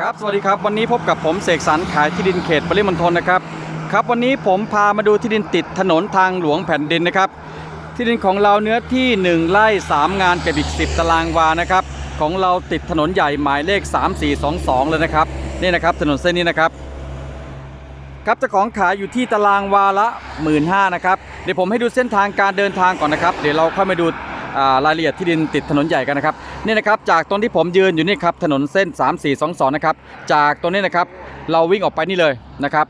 ครับสวัสดีครับวันนี้พบกับผมเสกสรรขายที่ดินเขตปริมณฑลนะครับครับวันนี้ผมพามาดูที่ดินติดถนนทางหลวงแผ่นดินนะครับ ที่ดินของเราเนื้อที่ 1ไร่3 งานกับอีก 10 ตารางวานะครับของเราติดถนนใหญ่หมายเลข 3422 เลยนะครับนี่นะครับถนนเส้นนี้นะครับครับเจ้าของขายอยู่ที่ตารางวาละหมื่นห้านะครับเดี๋ยวผมให้ดูเส้นทางการเดินทางก่อนนะครับ เดี๋ยวเราค่อยมาดู รายละเอียดที่ดินติดถนนใหญ่กันนะครับนี่นะครับจากตรงที่ผมยืนอยู่นี่ครับถนนเส้น 3422นะครับจากตรงนี้นะครับเราวิ่งออกไปนี่เลยนะครับ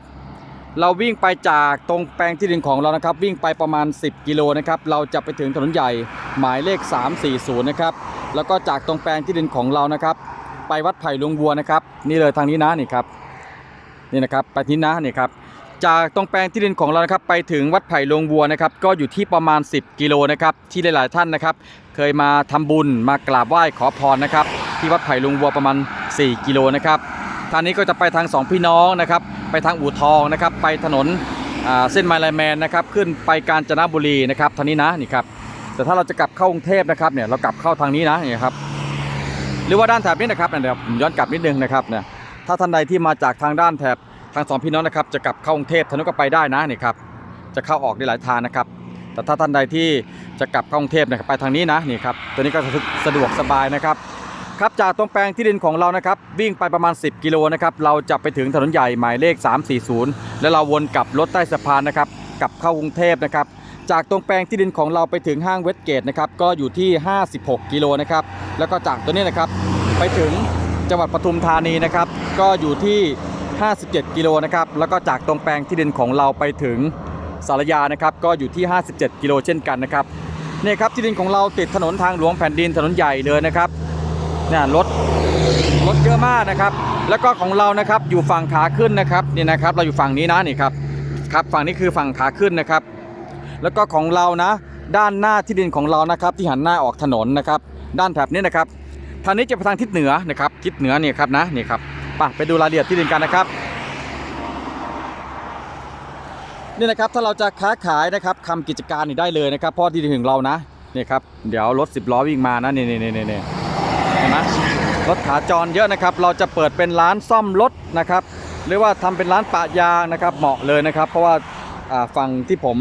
เราวิ่งไปจากตรงแปลงที่ดินของเรานะครับ วิ่งไปประมาณ 10 กิโลนะครับเราจะไปถึงถนนใหญ่หมายเลข 340นะครับแล้วก็จากตรงแปลงที่ดินของเรานะครับ ไปวัดไผ่หลวงบัวนะครับ นี่เลยทางนี้นะนี่ครับนี่นะครับไปที่นะนี่ครับ จากตรงแปลงที่ดินของเรานะครับไปถึงวัดไผ่ลงวัวนะครับก็อยู่ที่ประมาณ 10 กิโลนะครับที่หลายๆท่านนะครับ เคยมาทำบุญมากราบไหว้ขอพรนะครับที่วัดไผ่ลงวัวประมาณ 4 กิโลนะครับทางนี้ก็จะไปทางสองพี่น้องนะครับไปทางอู่ทองนะครับไปถนนเส้นไมล์ไลแมนนะครับขึ้นไปกาญจนบุรีนะครับทางนี้นะนี่ครับแต่ถ้าเราจะกลับเข้ากรุงเทพนะครับเนี่ยเรากลับเข้าทางนี้นะนี่ครับหรือว่าด้านแถบนี้นะครับเนี่ยเดี๋ยวผมย้อนกลับนิดนึงนะครับเนี่ยถ้าท่านใดที่มาจากทางด้านแถบ ทางสองพี่น้องนะครับจะกลับเข้ากรุงเทพทางนู้นก็ไปได้นะนี่ครับจะเข้าออกได้หลายทางนะครับ แต่ถ้าท่านใดที่จะกลับเข้ากรุงเทพนะครับไปทางนี้นะนี่ครับตัวนี้ก็สะดวกสบายนะครับครับจากตรงแปลงที่ดินของเรานะครับวิ่งไปประมาณ 10 กิโลนะครับเราจะไปถึงถนนใหญ่หมายเลข 340 แล้วเราวนกลับรถใต้สะพานนะครับกลับเข้ากรุงเทพนะครับจากตรงแปลงที่ดินของเราไปถึงห้างเวสเกตนะครับก็อยู่ที่ 56 กิโลนะครับแล้วก็จากตัวนี้นะครับไปถึงจังหวัดปทุมธานีนะครับก็อยู่ที่ 57 กิโลนะครับ แล้วก็จากตรงแปลงที่ดินของเราไปถึงสารยานะครับ ก็อยู่ที่ 57 กิโลเช่นกันนะครับเนี่ยครับที่ดินของเราติดถนนทางหลวงแผ่นดินถนนใหญ่เลยนะครับเนี่ยรถรถเยอะมากนะครับ แล้วก็ของเรานะครับอยู่ฝั่งขาขึ้นนะครับนี่นะครับ เราอยู่ฝั่งนี้นะนี่ครับครับฝั่งนี้คือฝั่งขาขึ้นนะครับ แล้วก็ของเรานะ ด้านหน้าที่ดินของเรานะครับ ที่หันหน้าออกถนนนะครับ ด้านแถบนี้นะครับทางนี้จะไปทางทิศเหนือนะครับทิศเหนือเนี่ยครับนะนี่ครับ ปไปดูรายละเอียดที่ดินกันนะครับนี่นะครับถ้าเราจะค้าขายนะครับทำกิจการนี่ได้เลยนะครับเพราะที่ดินของเรานะนี่ครับเดี๋ยวรถ10ล้อวิ่งมานะนี่นี่นี่นี่นี่เห็นไหมรถขาจรเยอะนะครับ เราจะเปิดเป็นร้านซ่อมรถนะครับหรือว่าทำเป็นร้านปะยางนะครับเหมาะเลยนะครับ เพราะว่าฝั่งที่ผม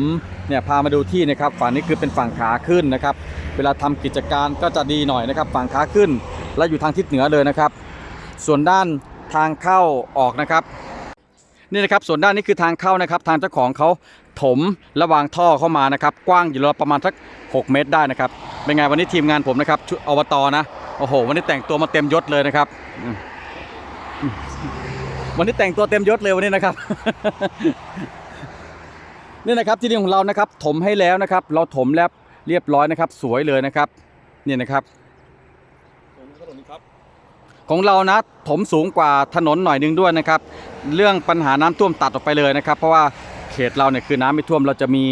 เนี่ยพามาดูที่นะครับฝั่งนี้คือเป็นฝั่งขาขึ้นนะครับ เวลาทำกิจการก็จะดีหน่อยนะครับ ฝั่งขาขึ้นและอยู่ทางทิศเหนือเลยนะครับ ส่วนด้าน ทางเข้าออกนะครับนี่นะครับส่วนด้านนี้คือทางเข้านะครับ ทางเจ้าของเขาถมระวางท่อเข้ามานะครับ กว้างอยู่ประมาณสัก 6 เมตรได้นะครับเป็นไงวันนี้ทีมงานผมนะครับชุดอบตนะโอ้โห วันนี้แต่งตัวมาเต็มยศเลยนะครับ วันนี้แต่งตัวเต็มยศเลยวันนี้นะครับนี่นะครับที่ดินของเรานะครับ ถมให้แล้วนะครับ เราถมแล้วเรียบร้อยนะครับ สวยเลยนะครับ นี่นะครับ ของเรานะถมสูงกว่าถนนหน่อยนึงด้วยนะครับ เรื่องปัญหาน้ำท่วมตัดออกไปเลยนะครับ เพราะว่าเขตเราเนี่ยคือน้ำไม่ท่วมเราจะมี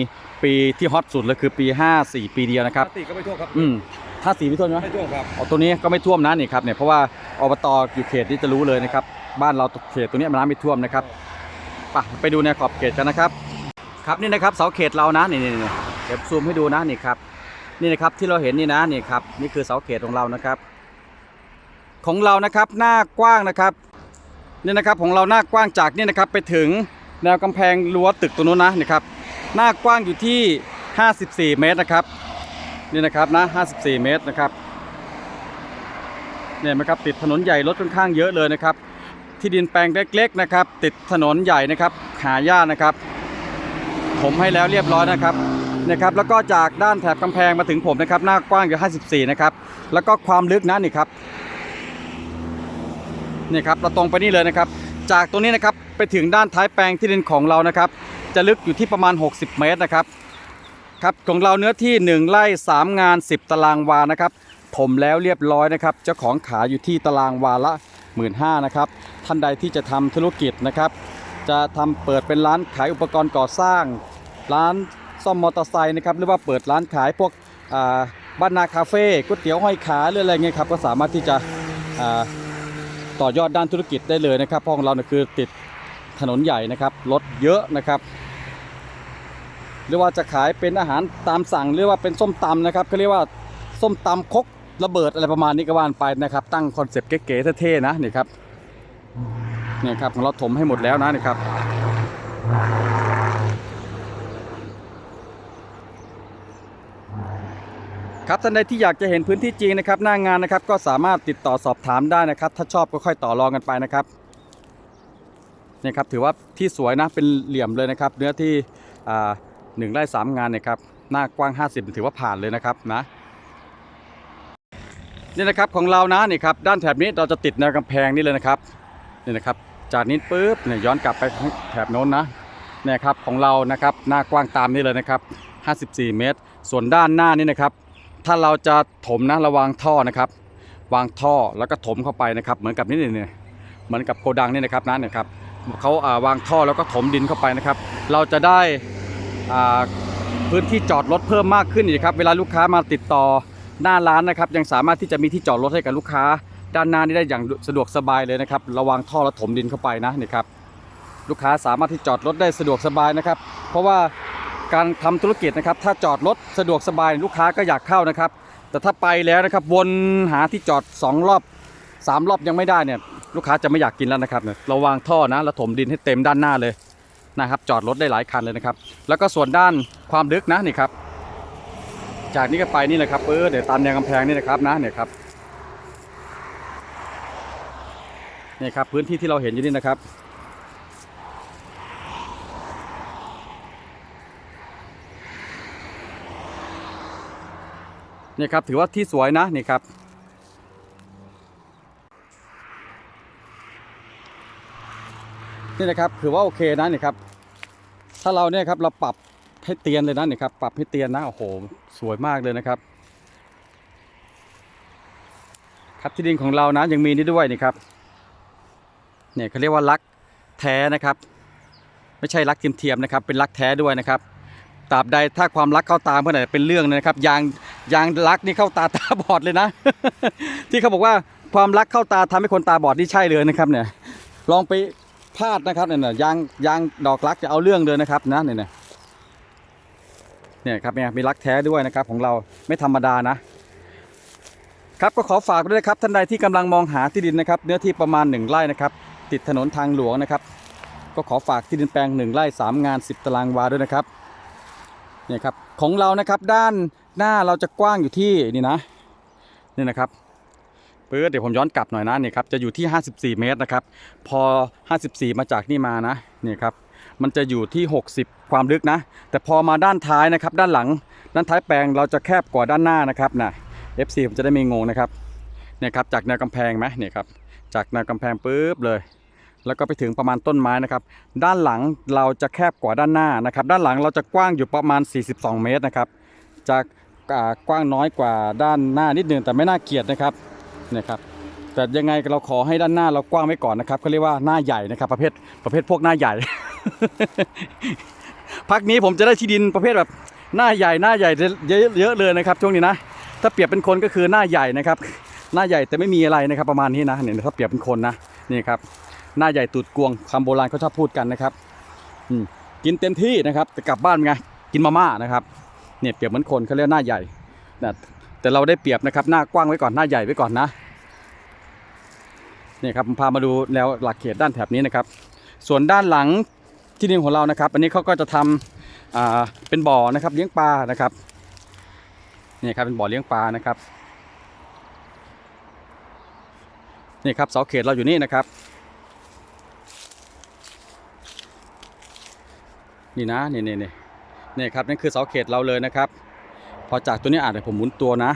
ปีที่ฮอตสุดเลยคือปี 54 ปีเดียวนะครับปกติก็ไม่ท่วมครับอืมถ้าสีไม่ท่วมใช่ไหมไม่ท่วมครับอ๋อตัวนี้ก็ไม่ท่วมนะนี่ครับเนี่ยเพราะว่าอบตอยู่เขตนี้จะรู้เลยนะครับ บ้านเราเขตตัวเนี้ยมันน้ำไม่ท่วมนะครับไปไปดูในขอบเขตกันนะครับ ครับนี่นะครับเสาเขตเรานะนี่นี่นี่เดี๋ยวซูมให้ดูนะนี่ครับนี่นะครับที่เราเห็นนี่นะนี่ครับนี่คือเสาเขตของเรานะครับ ของเรานะครับหน้ากว้างนะครับนี่นะครับของเราหน้ากว้างจากนี่นะครับไปถึงแนวกำแพงรั้วตึกตรงนู้นนะนี่ครับหน้ากว้างอยู่ที่ 54 เมตรนะครับนี่นะครับนะ 54 เมตรนะครับเนี่ยไหมครับติดถนนใหญ่รถค่อนข้างเยอะเลยนะครับ ที่ดินแปลงเล็กๆนะครับ ติดถนนใหญ่นะครับหายากนะครับ ผมให้แล้วเรียบร้อยนะครับนะครับแล้วก็จากด้านแถบกำแพงมาถึงผมนะครับหน้ากว้างอยู่ 54 นะครับ แล้วก็ความลึกนะนี่ครับ นี่ครับเราตรงไปนี่เลยนะครับ จากตรงนี้นะครับไปถึงด้านท้ายแปลงที่ดินของเรานะครับ จะลึกอยู่ที่ประมาณ 60 เมตรนะครับครับของเราเนื้อที่ 1ไร่3 งาน 10 ตารางวานะครับถมแล้วเรียบร้อยนะครับ เจ้าของขายอยู่ที่ตารางวาละ 1 5ื่นนะครับท่านใดที่จะทำธุรกิจนะครับ จะทำเปิดเป็นร้านขายอุปกรณ์ก่อสร้าง ร้านซ่อมมอเตอร์ไซค์นะครับหรือว่าเปิดร้านขายพวกบ้านนาคาเฟ่ก๋วยเตี๋ยวห้อยขาหรืออะไรเงี้ยครับก็สามารถที่จะ ต่อยอดด้านธุรกิจได้เลยนะครับเพราะของเราเนี่ยคือติดถนนใหญ่นะครับรถเยอะนะครับหรือว่าจะขายเป็นอาหารตามสั่งหรือว่าเป็นส้มตำนะครับเขาเรียกว่าส้มตำคกระเบิดอะไรประมาณนี้ก็ว่านไปนะครับ ตั้งคอนเซปต์เก๋ๆเท่ๆนะนี่ครับเนี่ยครับของเราถมให้หมดแล้วนะนี่ครับ ครับท่านใดที่อยากจะเห็นพื้นที่จริงนะครับหน้างานนะครับก็สามารถติดต่อสอบถามได้นะครับ ถ้าชอบก็ค่อยต่อรองกันไปนะครับนี่ครับถือว่าที่สวยนะเป็นเหลี่ยมเลยนะครับ เนื้อที่หนึ่งไร่สามงานเนี่ยครับหน้ากว้าง 50 ถือว่าผ่านเลยนะครับนะนี่นะครับของเรานะนี่ครับด้านแถบนี้เราจะติดแนวกำแพงนี่เลยนะครับนี่นะครับ จากนี้ปุ๊บเนี่ยย้อนกลับไปแถบโน้นนะเนี่ยครับของเรานะครับหน้ากว้างตามนี้เลยนะครับ 54 เมตร ส่วนด้านหน้านี่นะครับ ถ้าเราจะถมนะระวางท่อนะครับ วางท่อแล้วก็ถมเข้าไปนะครับ เหมือนกับนี่เนี่ยเหมือนกับโกดังนี่นะครับนั่นนะครับเขาอ่าวางท่อแล้วก็ถมดินเข้าไปนะครับ เราจะได้อ่าพื้นที่จอดรถเพิ่มมากขึ้นอีกครับ เวลาลูกค้ามาติดต่อหน้าร้านนะครับ ยังสามารถที่จะมีที่จอดรถให้กับลูกค้า ด้านหน้านี่ได้อย่างสะดวกสบายเลยนะครับ ระวางท่อแล้วถมดินเข้าไปนะนี่ครับลูกค้าสามารถที่จอดรถได้สะดวกสบายนะครับ เพราะว่า การทำธุรกิจนะครับ ถ้าจอดรถสะดวกสบายลูกค้าก็อยากเข้านะครับ แต่ถ้าไปแล้วนะครับวนหาที่จอด 2 รอบ 3 รอบยังไม่ได้เนี่ยลูกค้าจะไม่อยากกินแล้วนะครับเนี่ยเราวางท่อนะแล้วถมดินให้เต็มด้านหน้าเลยนะครับจอดรถได้หลายคันเลยนะครับ แล้วก็ส่วนด้านความลึกนะนี่ครับจากนี้ก็ไปนี่แหละครับเออเดี๋ยวตามแนวกำแพงนี่นะครับนะเนี่ยครับนี่ครับพื้นที่ที่เราเห็นอยู่นี่นะครับ นี่ครับถือว่าที่สวยนะนี่ครับนี่นะครับถือว่าโอเคนะนี่ครับ ถ้าเราเนี่ยครับเราปรับให้เตียนเลยนะนี่ครับ ปรับให้เตียนนะโอ้โหสวยมากเลยนะครับ ครับที่ดินของเรานะยังมีนี่ด้วยนี่ครับเนี่ยเขาเรียกว่าลักแท้นะครับ ไม่ใช่รักเทียมๆนะครับ เป็นรักแท้ด้วยนะครับ ตราบใดถ้าความรักเข้าตาเมื่อไหร่เป็นเรื่องนะครับยางยางรักนี่เข้าตาตาบอดเลยนะ ที่เขาบอกว่าความรักเข้าตาทำให้คนตาบอดนี่ใช่เลยนะครับเนี่ยลองไปพลาดนะครับเนี่ยนะยางยางดอกรักจะเอาเรื่องเลยนะครับนะเนี่ยเนี่ยเนี่ยครับเนี่ยมีรักแท้ด้วยนะครับของเราไม่ธรรมดานะครับก็ขอฝากด้วยนะครับท่านใดที่กำลังมองหาที่ดินนะครับ เนื้อที่ประมาณ 1ไร่นะครับ ติดถนนทางหลวงนะครับ ก็ขอฝากที่ดินแปลง 1ไร่3งาน 10 ตารางวาด้วยนะครับ เนี่ยครับของเรานะครับด้านหน้าเราจะกว้างอยู่ที่นี่นะนี่นะครับเปิดเดี๋ยวผมย้อนกลับหน่อยนะนี่ครับจะอยู่ที่ 54 เมตรนะครับ พอ 54 มาจากนี่มานะนี่ครับมันจะอยู่ที่ 60 ความลึกนะ แต่พอมาด้านท้ายนะครับ ด้านหลัง ด้านท้ายแปลงเราจะแคบกว่าด้านหน้านะครับนะ FC ผมจะได้ไม่งงนะครับเนี่ยครับจากแนวกำแพงไหมเนี่ยครับจากแนวกำแพงปุ๊บเลย แล้วก็ไปถึงประมาณต้นไม้นะครับ ด้านหลังเราจะแคบกว่าด้านหน้านะครับ ด้านหลังเราจะกว้างอยู่ประมาณ 42 เมตรนะครับ จะอ่ากว้างน้อยกว่าด้านหน้านิดนึงแต่ไม่น่าเกลียดนะครับเนี่ยครับแต่ยังไงเราขอให้ด้านหน้าเรากว้างไว้ก่อนนะครับเขาเรียกว่าหน้าใหญ่นะครับ ประเภทประเภทพวกหน้าใหญ่ พักนี้ผมจะได้ที่ดินประเภทแบบหน้าใหญ่หน้าใหญ่เยอะเยอะเลยนะครับช่วงนี้นะ ถ้าเปรียบเป็นคนก็คือหน้าใหญ่นะครับ หน้าใหญ่แต่ไม่มีอะไรนะครับ ประมาณนี้นะเนี่ยถ้าเปรียบเป็นคนนะนี่ครับ หน้าใหญ่ตูดกวงคำโบราณเขาชอบพูดกันนะครับกินเต็มที่นะครับแต่กลับบ้านไงกินมาม่านะครับเนี่ยเปรียบเหมือนคนเขาเรียกหน้าใหญ่นะแต่เราได้เปรียบนะครับ หน้ากว้างไว้ก่อนหน้าใหญ่ไว้ก่อนนะนี่ครับผมพามาดูแนวหลักเขตด้านแถบนี้นะครับ ส่วนด้านหลังที่ดินของเรานะครับ อันนี้เขาก็จะทำอ่าเป็นบ่อนะครับเลี้ยงปลานะครับนี่ครับเป็นบ่อเลี้ยงปลานะครับนี่ครับเสาเขตเราอยู่นี่นะครับ นี่นะนี่นี่นี่นี่ครับนั่นคือเสาเขตเราเลยนะครับ พอจากตัวนี้อ่านเดี๋ยวผมหมุนตัวนะ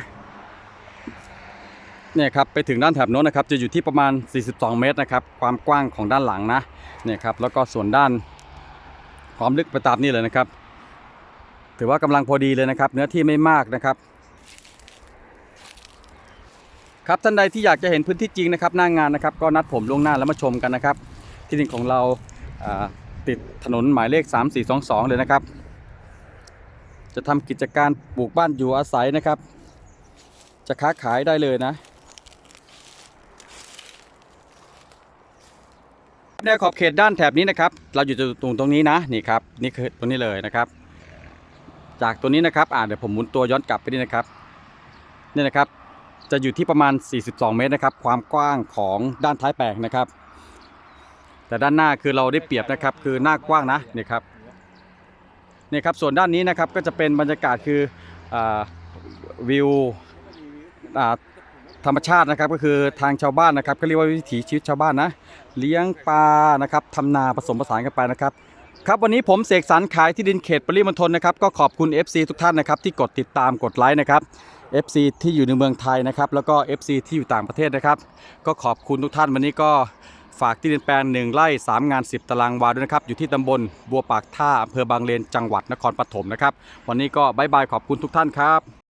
เนี่ยครับไปถึงด้านแถบโน้นนะครับ จะอยู่ที่ประมาณ 42 เมตรนะครับ ความกว้างของด้านหลังนะเนี่ยครับแล้วก็ส่วนด้านความลึกไปตามนี่เลยนะครับ ถือว่ากำลังพอดีเลยนะครับ เนื้อที่ไม่มากนะครับครับท่านใดที่อยากจะเห็นพื้นที่จริงนะครับหน้างานนะครับ ก็นัดผมล่วงหน้าแล้วมาชมกันนะครับ ที่ดินของเรา ติดถนนหมายเลข 3422 เลยนะครับ จะทำกิจการปลูกบ้านอยู่อาศัยนะครับ จะค้าขายได้เลยนะแนขอบเขตด้านแถบนี้นะครับ เราอยู่ตรงตรงนี้นะนี่ครับนี่คือตรงนี้เลยนะครับ จากตัวนี้นะครับอ่าเดี๋ยวผมหมุนตัวย้อนกลับไปนี่นะครับนี่นะครับ จะอยู่ที่ประมาณ 42 เมตรนะครับ ความกว้างของด้านท้ายแปลงนะครับ แต่ด้านหน้าคือเราได้เปรียบนะครับ คือหน้ากว้างนะนี่ครับนี่ครับส่วนด้านนี้นะครับก็จะเป็นบรรยากาศคืออวิวธรรมชาตินะครับก็คือทางชาวบ้านนะครับก็เรียกว่าวิถีชีวิตชาวบ้านนะ เลี้ยงปลานะครับทำนาผสมผสานกันไปนะครับครับวันนี้ผมเสกสรรขายที่ดินเขตปริมณฑลนะครับก็ขอบคุณ FC ทุกท่านนะครับที่กดติดตามกดไลค์นะครับ FC ที่อยู่ในเมืองไทยนะครับแล้วก็ FC ที่อยู่ต่างประเทศนะครับ ก็ขอบคุณทุกท่านวันนี้ก็ ฝากที่ดินแปลงหนึ่งไร่3 งาน 10 ตารางวาด้วยนะครับ อยู่ที่ตำบลบัวปากท่าอำเภอบางเลนจังหวัดนครปฐมนะครับ วันนี้ก็บายบายขอบคุณทุกท่านครับ